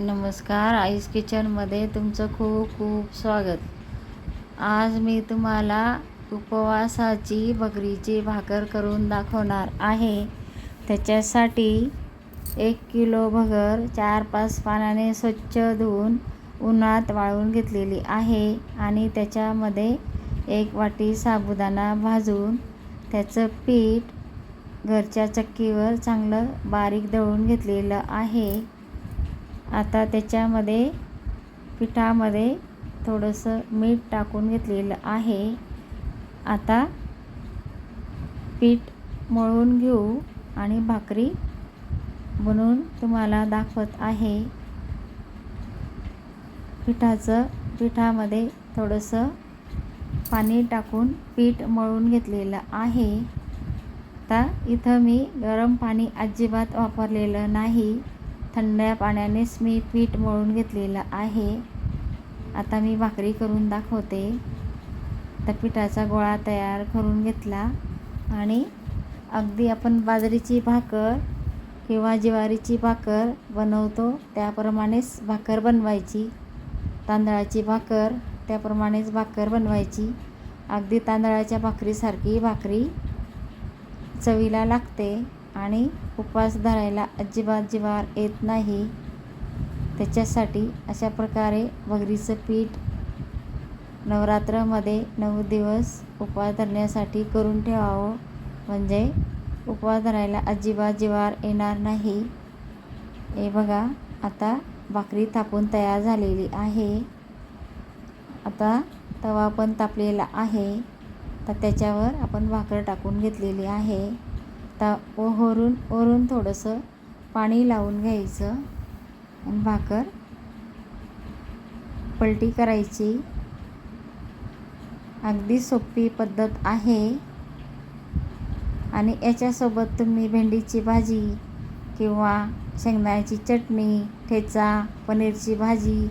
नमस्कार आईस किचनमध्ये तुमचं खूप खूप स्वागत. आज मी तुम्हाला उपवासाची बकरीची भाकर करून दाखवणार आहे. त्याच्यासाठी एक किलो भगर चार पाच पानाने स्वच्छ धुवून उन्हात वाळवून घेतलेली आहे आणि त्याच्यामध्ये एक वाटी साबुदाणा भाजून त्याचं पीठ घरच्या चक्कीवर चांगलं बारीक दळून घेतलेलं आहे. आता त्याच्यामध्ये पिठामध्ये थोडंसं मीठ टाकून घेतलेलं आहे. आता पीठ मळून घेऊ आणि भाकरी बनवून तुम्हाला दाखवत आहे. पिठाचं पिठामध्ये थोडंसं पाणी टाकून पीठ मळून घेतलेलं आहे. आता इथं मी गरम पाणी अजिबात वापरलेलं नाही. थंड्या पाण्यानेच मी पीठ मळून घेतलेलं आहे. आता मी भाकरी करून दाखवते. त्या पिठाचा गोळा तयार करून घेतला आणि अगदी आपण बाजरीची भाकर किंवा ज्वारीची भाकर बनवतो त्याप्रमाणेच भाकर बनवायची. तांदळाची भाकर त्याप्रमाणेच भाकर बनवायची. अगदी तांदळाच्या भाकरीसारखी भाकरी चवीला लागते. आणि उपवास धरायला अजिबात जिवार येत नाही. त्याच्यासाठी अशा प्रकारे भगरीचं पीठ नवरात्रामध्ये नऊ दिवस उपवास धरण्यासाठी करून ठेवावं. म्हणजे उपवास धरायला अजिबात जिवार येणार नाही. हे बघा आता भाकरी तापून तयार झालेली आहे. आता तवा पण तापलेला आहे. तर त्याच्यावर आपण भाकर टाकून घेतलेली आहे. आता ओहरून वरून थोडंसं पाणी लावून घ्यायचं. आणि भाकर पलटी करायची. अगदी सोपी पद्धत आहे. आणि याच्यासोबत तुम्ही भेंडीची भाजी किंवा शेंगदाण्याची चटणी ठेचा पनीरची भाजी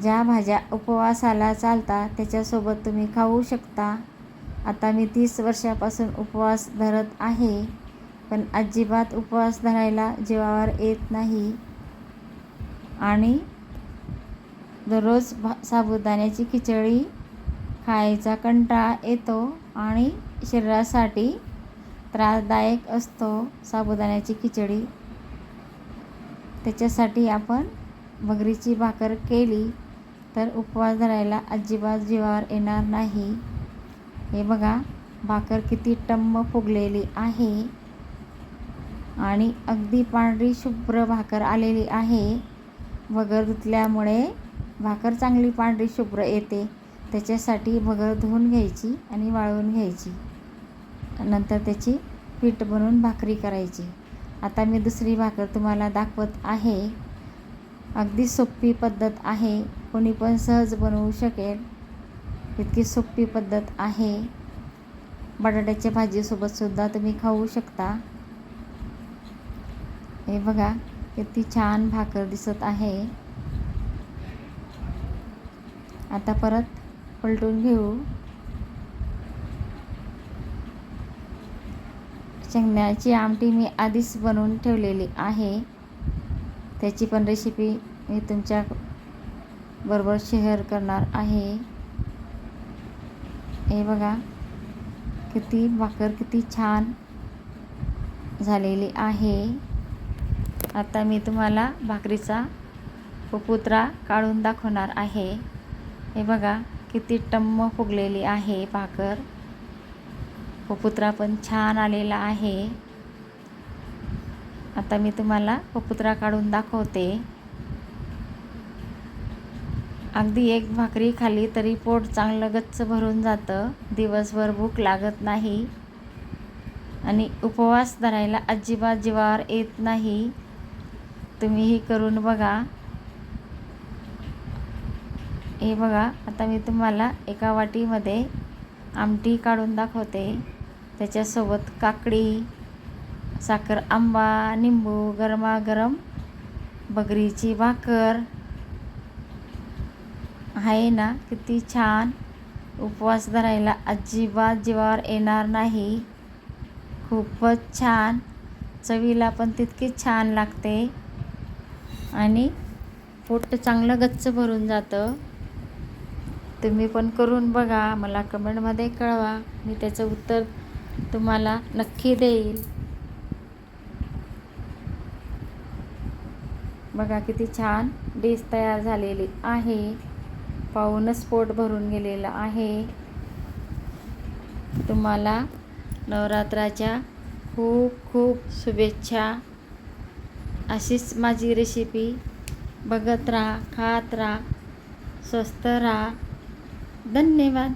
ज्या भाज्या उपवासाला चालतात त्याच्यासोबत तुम्ही खाऊ शकता. आता मी तीस वर्षापासून उपवास धरत आहे पण अजिबात उपवास धरायला जीवावर येत नाही. आणि दररोज भा साबुदाण्याची खिचडी खायचा कंटाळा येतो आणि शरीरासाठी त्रासदायक असतो साबुदाण्याची खिचडी. त्याच्यासाठी आपण भगरीची भाकर केली तर उपवास धरायला अजिबात जीवावर येणार नाही. हे बघा भाकर किती टम्म फुगलेली आहे. आणि अगदी पांढरी शुभ्र भाकर आलेली आहे. भगर धुतल्यामुळे भाकर चांगली पांढरी शुभ्र येते. त्याच्यासाठी भगर धुवून घ्यायची आणि वाळवून घ्यायची. नंतर त्याची पीठ बनवून भाकरी करायची. आता मी दुसरी भाकर तुम्हाला दाखवत आहे. अगदी सोपी पद्धत आहे. कोणी पण सहज बनवू शकेल. इतकी सोपी पद्धत आहे. बटाट्याच्या भाजीसोबतसुद्धा तुम्ही खाऊ शकता. हे बघा किती छान भाकर दिसत आहे. आता परत पलटून घेऊ. शेंगण्याची आमटी मी आधीच बनवून ठेवलेली आहे. त्याची पण रेसिपी मी तुमच्या बरोबर शेअर करणार आहे. हे बघा किती भाकर किती छान झालेली आहे. आता मी तुम्हाला भाकरीचा पुपुत्रा काढून दाखवणार आहे. हे बघा किती टम्म फुगलेली आहे भाकर. पुपुत्रा पण छान आलेला आहे. आता मी तुम्हाला पपुत्रा काढून दाखवते. अगदी एक भाकरी खाली तरी पोट चांगलं गच्च भरून जातं. दिवसभर भूक लागत नाही. आणि उपवास धरायला अजिबात जीवावर येत नाही. तुम्हीही करून बघा. हे बघा आता मी तुम्हाला एका वाटीमध्ये आमटी काढून दाखवते. त्याच्यासोबत काकडी साखर आंबा निंबू गरमागरम बगरीची भाकर आहे ना? किती छान. उपवास धरायला अजिबात जीवावर येणार नाही. खूपच छान. चवीला पण तितकीच छान लागते. आणि पोट चांगलं गच्च भरून जातं. तुम्ही पण करून बघा. मला कमेंटमध्ये कळवा. मी त्याचं उत्तर तुम्हाला नक्की देईल. बघा किती छान डिश तयार झालेली आहे. पाहूनच पोट भरून गेलेलं आहे. तुम्हाला नवरात्राच्या खूप खूप शुभेच्छा. अशीच माझी रेसिपी बघत राहा खात राहा स्वस्त राहा. धन्यवाद.